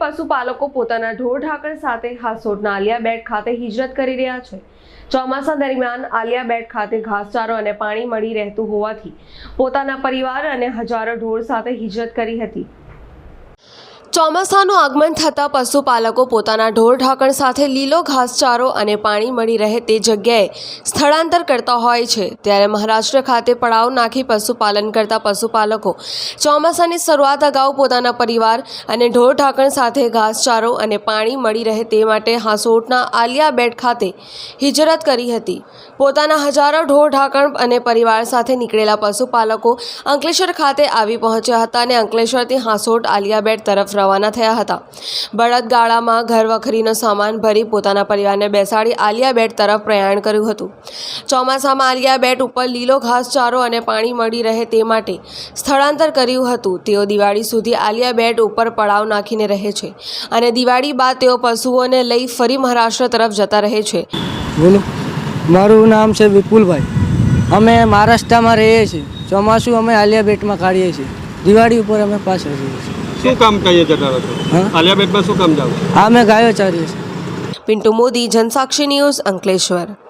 પશુપાલકો પોતાના ઢોર ઢાકર સાથે હાસોટના આલિયાબેટ ખાતે હિજરત કરી રહ્યા છે. ચોમાસા દરમિયાન આલિયા બેટ ખાતે ઘાસચારો અને પાણી મળી રહેતું હોવાથી પોતાના પરિવાર અને હજારો ઢોર સાથે હિજરત કરી હતી. ચોમાસાનું આગમન થતાં પશુપાલકો પોતાના ઢોર ઢાંકણ સાથે લીલો ઘાસચારો અને પાણી મળી રહે તે જગ્યાએ સ્થળાંતર કરતા હોય છે. ત્યારે મહારાષ્ટ્ર ખાતે પડાવ નાખી પશુપાલન કરતા પશુપાલકો ચોમાસાની શરૂઆત અગાઉ પોતાના પરિવાર અને ઢોર ઢાંકણ સાથે ઘાસચારો અને પાણી મળી રહે તે માટે હાંસોટના આલિયા બેટ ખાતે હિજરત કરી હતી. પોતાના હજારો ઢોર ઢાંકણ અને પરિવાર સાથે નીકળેલા પશુપાલકો અંકલેશ્વર ખાતે આવી પહોંચ્યા હતા અને અંકલેશ્વરથી હાંસોટ આલિયાબેટ તરફ રવાના થયા હતા. બળદગાળામાં ઘર વખરીનો સામાન ભરી પોતાના પરિવારને બેસાડી આલિયા બેટ તરફ પ્રયાણ કર્યું હતું. ચોમાસામાં આલિયા બેટ ઉપર લીલો ઘાસચારો અને પાણી મળી રહે તે માટે સ્થળાંતર કર્યું હતું. તેઓ દિવાળી સુધી આલિયા બેટ ઉપર પડાવ નાખીને રહે છે અને દિવાળી બાદ તેઓ પશુઓને લઈ ફરી મહારાષ્ટ્ર તરફ જતા રહે છે. બોલો. મારું નામ છે વિપુલભાઈ. અમે મહારાષ્ટ્રમાં રહીએ છીએ. ચોમાસું અમે આલિયા બેટમાં કાઢીએ છીએ. દિવાળી ઉપર અમે પાછા જઈએ છીએ. શું કામ કહીએ જતા રહો છો હા? આલિયાબેટમાં શું કામ જાવ? હા મેં ગાયો ચારીએ પિન્ટુ મોદી જનસાક્ષી ન્યૂઝ અંકલેશ્વર.